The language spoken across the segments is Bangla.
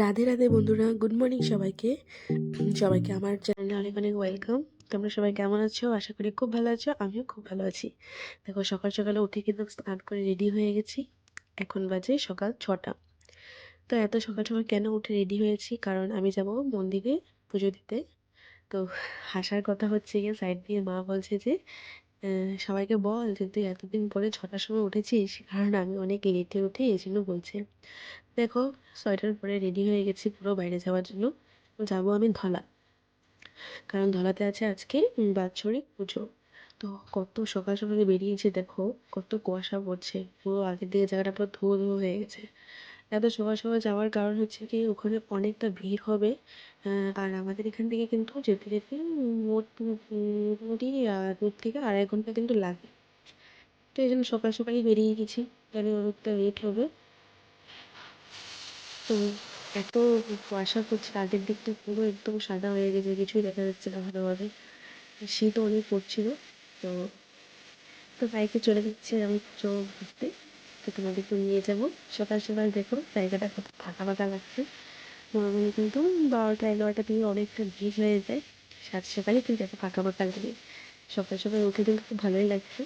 রাধে রাধে বন্ধুরা গুড মর্নিং সবাইকে। সবাইকে আমার চ্যানেলে অনেক অনেক ওয়েলকাম তোমরা সবাই কেমন আছো? আশা করি খুব ভালো আছো আমিও খুব ভালো আছি। দেখো সকাল সকালে উঠে কিন্তু স্নান করে রেডি হয়ে গেছি। এখন বাজে সকাল ছটা। তো এত সকাল সকাল কেন উঠে রেডি হয়েছি? কারণ আমি যাব মন্দিরে পুজো দিতে। তো হাসার কথা হচ্ছে গিয়ে সাইড দিয়ে মা বলছে যে সবাইকে বল যে তুই এতদিন পরে ছটার সময় উঠেছিস। কারণ আমি অনেক লেটে উঠে এই জন্য বলছে। দেখো, সোয়েটার পরে রেডি হয়ে গেছি পুরো বাইরে যাওয়ার জন্য। যাব আমি ধলা। কারণ ধলাতে আছে আজকে বাৎসরিক পুজো। তো কত সকাল সকালে বেরিয়েছে দেখো, কত কুয়াশা পড়ছে। পুরো আগের দিকে জায়গাটা পুরো ধুয়ো ধুয়ো হয়ে গেছে। এত সকাল সকাল যাওয়ার কারণ হচ্ছে কি, ওখানে অনেকটা ভিড় হবে। আর আমাদের এখান থেকে কিন্তু যেতে যেতে মোট মোটামুটি দূর থেকে আড়াই ঘণ্টা কিন্তু লাগে। তো এই জন্য সকাল সকালই বেরিয়ে গেছি। জানি অনেকটা লেট হবে। তো এত কুয়াশা পড়ছে আগের দিকটা পুরো একদম সাদা হয়ে গেছে, কিছুই দেখা যাচ্ছে না ভালোভাবে। শীতও অনেক পড়ছিল, তো তো বাইকে চলে যাচ্ছি আমি চোখ ঘুরতে তো তোমাদেরকে নিয়ে যাব। সকাল সকাল দেখো, জায়গাটা কত ফাঁকা ফাঁকা লাগছে। নর্মালি কিন্তু বারোটা, এগারোটা দিয়ে অনেকটা ভিড় হয়ে যায়। সাত সকালে কিন্তু এত ফাঁকা ফাঁকা লাগে সকাল সকাল উঠে কিন্তু খুব ভালোই লাগছে।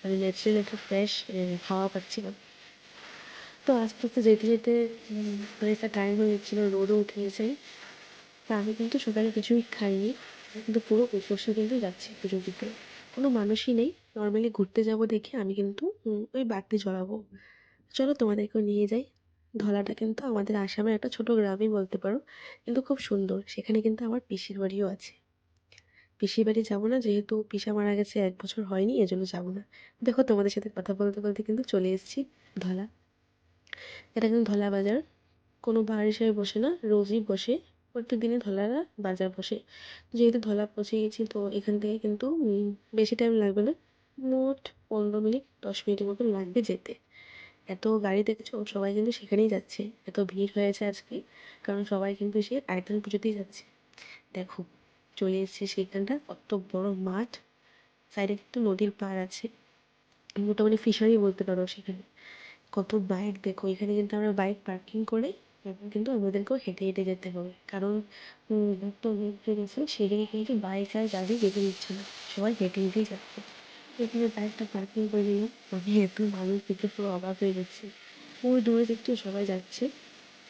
মানে ন্যাচারাল একটা ফ্রেশ হাওয়া পাচ্ছিলাম। তো আস্তে আস্তে যেতে যেতে অনেকটা টাইম হয়ে যাচ্ছিল রোদও উঠে গেছে। তা আমি কিন্তু সকালে কিছুই খাইনি, কিন্তু পুরো উপোসে কিন্তু যাচ্ছি পুজো দিতে কোনো মানুষই নেই নর্মালি ঘুরতে যাব দেখে আমি কিন্তু ওই বাড়তি জ্বলাবো চলো তোমাদেরকেও নিয়ে যাই। ধলাটা কিন্তু আমাদের আসামের একটা ছোটো গ্রামই বলতে পারো, কিন্তু খুব সুন্দর। সেখানে কিন্তু আমার পিসির বাড়িও আছে। পিসির বাড়ি যাব না, যেহেতু পিসা মারা গেছে, এক বছর হয়নি, এজন্য যাব না। দেখো তোমাদের সাথে কথা বলতে বলতে কিন্তু চলে এসেছি ধলা। এটা কিন্তু ধলা বাজার। কোনো বার হিসেবে বসে না, রোজই বসে। প্রত্যেক দিনই ধলারা বাজার বসে। যেহেতু ধলা পৌঁছে গেছি, তো এখান থেকে কিন্তু বেশি টাইম লাগবে না। মোট পনেরো মিনিট, দশ মিনিটের মতো লাগবে যেতে। এত গাড়ি দেখছ, সবাই কিন্তু সেখানেই যাচ্ছে। এত ভিড় হয়েছে আজকে, কারণ সবাই কিন্তু সে আয়তন পুজোতেই যাচ্ছে। দেখো, চলে এসছে সেখানটা কত বড় মাঠ। সাইডে কিন্তু নদীর পাড় আছে। মোটামুটি ফিশারি বলতে পারো সেখানে। কত বাইক দেখো, এখানে কিন্তু আমরা বাইক পার্কিং করে এখন কিন্তু আমাদেরকেও হেঁটে হেঁটে যেতে হবে। কারণ সেদিকে কিন্তু বাইক আর গাড়ি যেতে দিচ্ছে না, সবাই হেঁটে হেঁটেই যাচ্ছে। এখানে বাইকটা পার্কিং করে দিলাম, আমি এত মানুষ দেখে পুরো অবাক হয়ে যাচ্ছে। ওই দূরে দেখতেও সবাই যাচ্ছে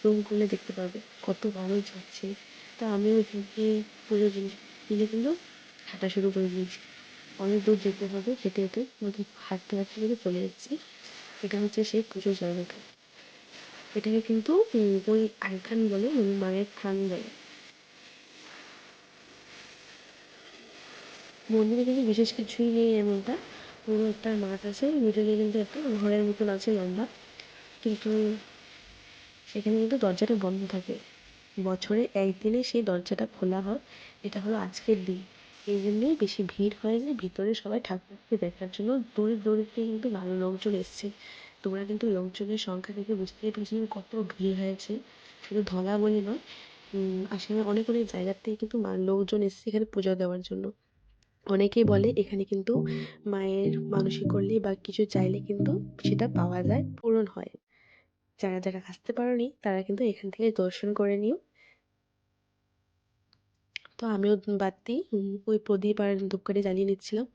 রুম খুলে দেখতে পাবে কত মানুষ যাচ্ছে। তা আমিও এখানে পুজো দিলে কিন্তু হাঁটা শুরু করে দিয়েছি। অনেক দূর যেতে হবে, হেঁটে হেঁটে হাঁটতে হাঁটতে কিন্তু চলে যাচ্ছি। এটা হচ্ছে সেই পুজোর জায়গাটা। এটাকে কিন্তু ওই আইখান বলে মায়ের থান বলে। মন্দিরে কিন্তু বিশেষ কিছুই নেই এমনটা। পুরো একটা মাঠ আছে মিডলে কিন্তু একটা ঘরের মতন আছে লম্বা। কিন্তু সেখানে কিন্তু দরজাটা বন্ধ থাকে। বছরে একদিনে সেই দরজাটা খোলা হয়। এটা হলো আজকের দিন। এই জন্যই বেশি ভিড় হয় যে ভিতরে সবাই ঠাকুরকে দেখার জন্য। দূরে দূরে থেকে কিন্তু ভালো লোকজন এসছে। তোমরা কিন্তু লোকজনের সংখ্যা দেখে বুঝতেই পারছ কত ভিড় হয়েছে। শুধু ধলা বলে নয় আসামে অনেক অনেক জায়গার থেকে কিন্তু লোকজন এসছে এখানে পুজো দেওয়ার জন্য। অনেকেই বলে এখানে কিন্তু মায়ের মানসিক করলে বা কিছু চাইলে কিন্তু সেটা পাওয়া যায়, পূরণ হয়। যারা যারা আসতে পারোনি, তারা কিন্তু এখান থেকে দর্শন করে নিও। তো আমিও বাড়তি ওই প্রদীপ আর ধূপকাঠি জ্বালিয়ে নিচ্ছিলাম।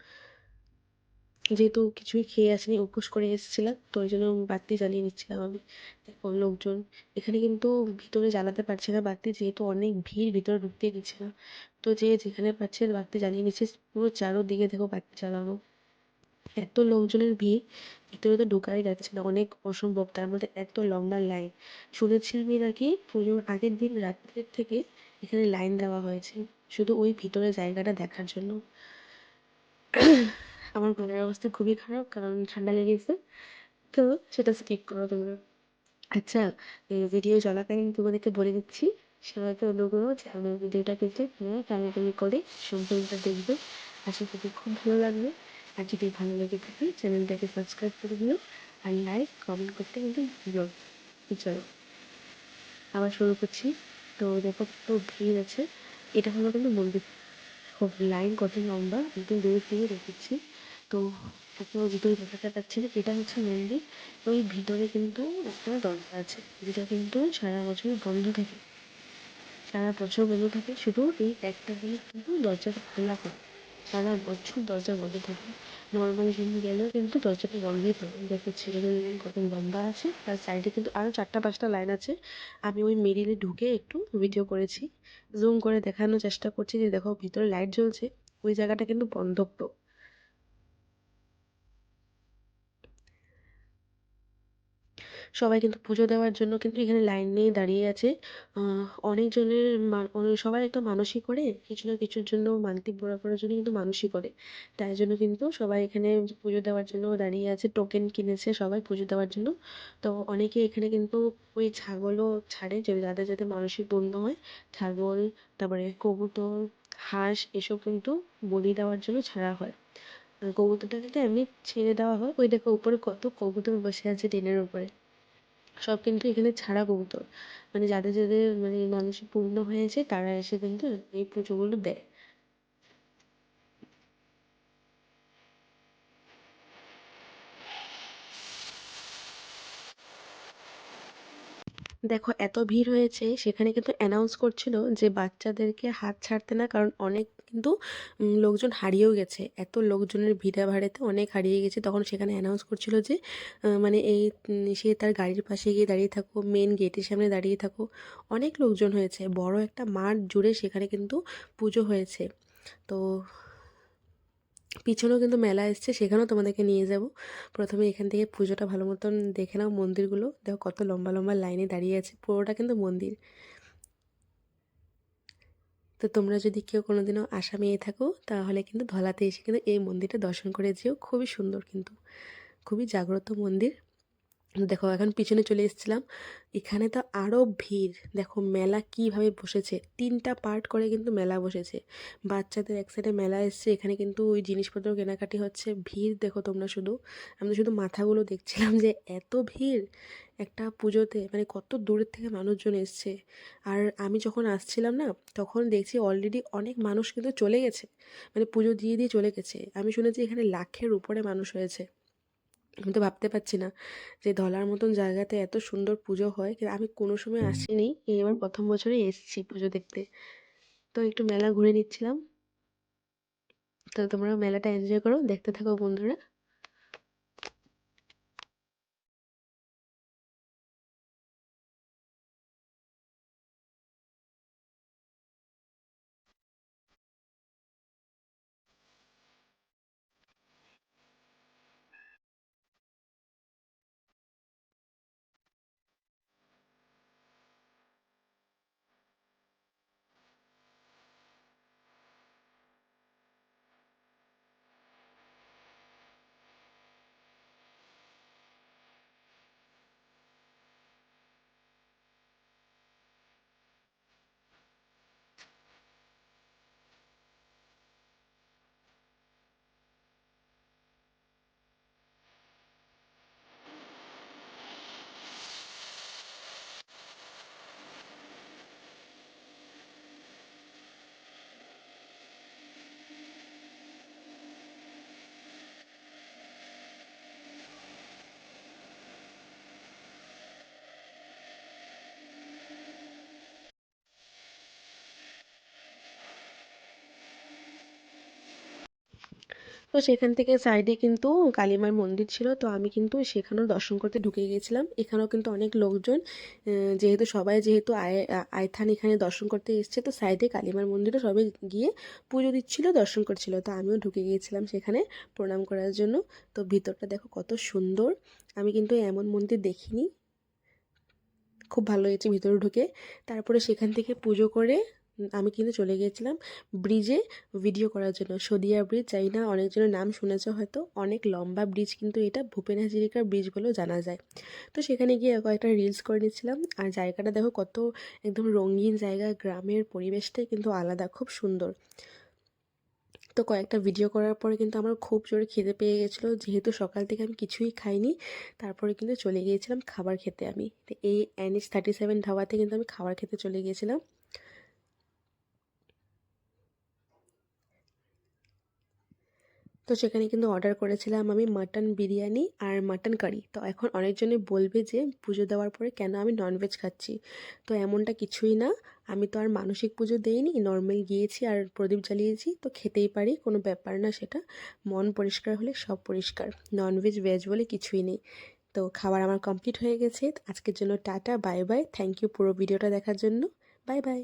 যেহেতু কিছুই খেয়ে আসিনি উপোস করে এসেছিলাম তো ওই জন্য বাতি জ্বালিয়ে নিচ্ছিলাম আমি। দেখো লোকজন এখানে কিন্তু ভিতরে জ্বালাতে পারছে না বাতি যেহেতু অনেক ভিড় ভিতরে ঢুকতেই দিচ্ছে না। তো যে যেখানে পাচ্ছে বাতি জ্বালিয়ে নিচ্ছে পুরো চারোদিকে দেখো বাতি জ্বালানো। এত লোকজনের ভিড় ভিতরে তো ঢোকাই যাচ্ছে না অনেক অসম্ভব। তার মধ্যে এত লম্বা লাইন। শুনেছি আমি নাকি পুজোর আগের দিন রাত্রের থেকে এখানে লাইন দেওয়া হয়েছে। শুধু ওই ভিতরে জায়গাটা দেখার জন্য। আমার মনের অবস্থা খুবই খারাপ, কারণ ঠান্ডা লেগেছে। তো সেটা স্কিপ করো তোমরা। আচ্ছা ভিডিও চলাকালীন তোমাদেরকে বলে দিচ্ছি, সবাইকে অনুরোধ আমার ভিডিওটা পেতে টানাটানি করে সম্পূর্ণটা দেখবে। আশা করি খুব ভালো লাগবে। আর যদি ভালো লেগে থাকে, চ্যানেলটাকে সাবস্ক্রাইব করে দিও আর লাইক কমেন্ট করতে কিন্তু ভুলো চলো, আবার শুরু করছি। তো দেখো তো ভিড় আছে। এটা হলো কিন্তু মন্দির খুব লাইন কত লম্বা একদম দূর থেকে রেখেছি তো ভিতরে দেখাতে যাচ্ছে না এটা হচ্ছে মন্দির ওই ভিতরে কিন্তু একটা দরজা আছে, যেটা কিন্তু সারা বছর বন্ধ থাকে। সারা বছর বন্ধ থাকে, শুধু এই একটা দিয়ে কিন্তু দরজাটা খোলা হয় সারা বছর দরজা বন্ধ থাকে। নর্মাল দিন গেলেও কিন্তু দরজাটা বন্ধই থাকে দেখো ছেলেদের কত লম্বা আছে, তার সাইডে কিন্তু আরও চারটা পাঁচটা লাইন আছে। আমি ওই মিডিলে ঢুকে একটু ভিডিও করেছি জুম করে দেখানোর চেষ্টা করছি যে দেখো ভিতরে লাইট জ্বলছে, ওই জায়গাটা কিন্তু বন্ধ। সবাই কিন্তু পুজো দেওয়ার জন্য কিন্তু এখানে লাইন নিয়ে দাঁড়িয়ে আছে। অনেকজনের সবাই একটা মানসিক করে, কিছু না কিছুর জন্য মানতি পুরা করার জন্য কিন্তু মানসিক করে। তাই জন্য কিন্তু সবাই এখানে পুজো দেওয়ার জন্য দাঁড়িয়ে আছে, টোকেন কিনেছে সবাই পুজো দেওয়ার জন্য। তো অনেকে এখানে কিন্তু ওই ছাগলও ছাড়ে, যে যাদের যাতে মানসিক পূর্ণ হয়, ছাগল, তারপরে কবুতর, হাঁস, এসব কিন্তু বলি দেওয়ার জন্য ছাড়া হয়। কবুতরটা কিন্তু এমনি ছেড়ে দেওয়া হয়। ওই দেখো উপরে কত কবুতর বসে আছে টিনের উপরে। সব কিন্তু এখানে ছাড়া কবুতর। মানে যাদের যাদের মানে মানসিক পূর্ণ হয়েছে, তারা এসে কিন্তু এই পুজোগুলো দেয়। দেখো, এত ভিড় হয়েছে, সেখানে কিন্তু অ্যানাউন্স করছিল যে বাচ্চাদেরকে হাত ছাড়তে না, কারণ অনেক কিন্তু লোকজন হারিয়েও গেছে। এত লোকজনের ভিড়া ভাড়েতে অনেক হারিয়ে গেছে। তখন সেখানে অ্যানাউন্স করছিল যে মানে এই সে তার গাড়ির পাশে গিয়ে দাঁড়িয়ে থাকো মেন গেটের সামনে দাঁড়িয়ে থাকো। অনেক লোকজন হয়েছে। বড় একটা মাঠ জুড়ে সেখানে কিন্তু পুজো হয়েছে। তো পিছনেও কিন্তু মেলা এসছে, সেখানেও তোমাদেরকে নিয়ে যাব। প্রথমে এখান থেকে পুজোটা ভালো মতন দেখে নাও মন্দিরগুলো। দেখো কত লম্বা লম্বা লাইনে দাঁড়িয়ে আছে, পুরোটা কিন্তু মন্দির। তো তোমরা যদি কেউ কোনোদিনও আসামে এ থাকো, তাহলে কিন্তু ধলাতে এসে কিন্তু এই মন্দিরটা দর্শন করে যেও। খুবই সুন্দর কিন্তু। খুবই জাগ্রত মন্দির। দেখো এখন পিছনে চলে এসেছিলাম। এখানে তো আরও ভিড়। দেখো মেলা কীভাবে বসেছে। তিনটা পার্ট করে কিন্তু মেলা বসেছে। বাচ্চাদের এক সাইডে মেলা এসছে। এখানে কিন্তু ওই জিনিসপত্র কেনাকাটি হচ্ছে। ভিড় দেখো তোমরা শুধু। আমি শুধু মাথাগুলো দেখছিলাম যে এত ভিড় একটা পুজোতে। মানে কত দূরের থেকে মানুষজন এসছে। আর আমি যখন আসছিলাম না, তখন দেখছি অলরেডি অনেক মানুষ কিন্তু চলে গেছে। মানে পুজো দিয়ে দিয়ে চলে গেছে। আমি শুনেছি এখানে লাখের উপরে মানুষ হয়েছে। আমি তো ভাবতে পারছি না যে ধলার মতন জায়গাতে এত সুন্দর পুজো হয় কিন্তু আমি কোনো সময় আসিনি। এই আমার প্রথম বছরে এসেছি পুজো দেখতে। তো একটু মেলা ঘুরে নিচ্ছিলাম। তো তোমরা মেলাটা এনজয় করো দেখতে থাকো বন্ধুরা। তো সেখান থেকে সাইডে কিন্তু কালীমার মন্দির ছিল। তো আমি কিন্তু সেখানেও দর্শন করতে ঢুকে গিয়েছিলাম এখানেও কিন্তু অনেক লোকজন যেহেতু সবাই যেহেতু আয়, আয়থান এখানে দর্শন করতে এসছে, তো সাইডে কালীমার মন্দিরে সবাই গিয়ে পুজো দিচ্ছিল, দর্শন করছিল। তো আমিও ঢুকে গিয়েছিলাম সেখানে প্রণাম করার জন্য। তো ভিতরটা দেখো কত সুন্দর। আমি কিন্তু এমন মন্দির দেখিনি। খুব ভালো হয়েছে ভিতরে ঢুকে। তারপরে সেখান থেকে পুজো করে আমি কিন্তু চলে গিয়েছিলাম ব্রিজে ভিডিও করার জন্য। সদিয়া ব্রিজ যাই না, অনেকজনের নাম শুনেছ হয়তো। অনেক লম্বা ব্রিজ কিন্তু এটা ভূপেন হাজারিকার ব্রিজ বলেও জানা যায়। তো সেখানে গিয়ে কয়েকটা রিলস করে নিচ্ছিলাম আর জায়গাটা দেখো কত একদম রঙিন জায়গা, গ্রামের পরিবেশটাই কিন্তু আলাদা, খুব সুন্দর। তো কয়েকটা ভিডিও করার পরে কিন্তু আমার খুব জোরে খিদে পেয়ে গেছিল যেহেতু সকাল থেকে আমি কিছুই খাইনি, তারপরে কিন্তু চলে গিয়েছিলাম খাবার খেতে আমি। এই এনএস থার্টি সেভেন ধাবাতে কিন্তু আমি খাবার খেতে চলে গিয়েছিলাম। তো সেখানে কিন্তু অর্ডার করেছিলাম আমি মাটন বিরিয়ানি আর মাটন কারি তো এখন অনেকজনে বলবে যে পুজো দেওয়ার পরে কেন আমি ননভেজ খাচ্ছি? তো এমনটা কিছুই না। আমি তো আর মানসিক পুজো দেইনি নর্মাল গিয়েছি আর প্রদীপ জ্বালিয়েছি, তো খেতেই পারি, কোনো ব্যাপার না সেটা। মন পরিষ্কার হলে সব পরিষ্কার ননভেজ ভেজ বলে কিছুই নেই। তো খাবার আমার কমপ্লিট হয়ে গেছে, আজকের জন্য tata bye bye thank you পুরো ভিডিওটা দেখার জন্য বাই বাই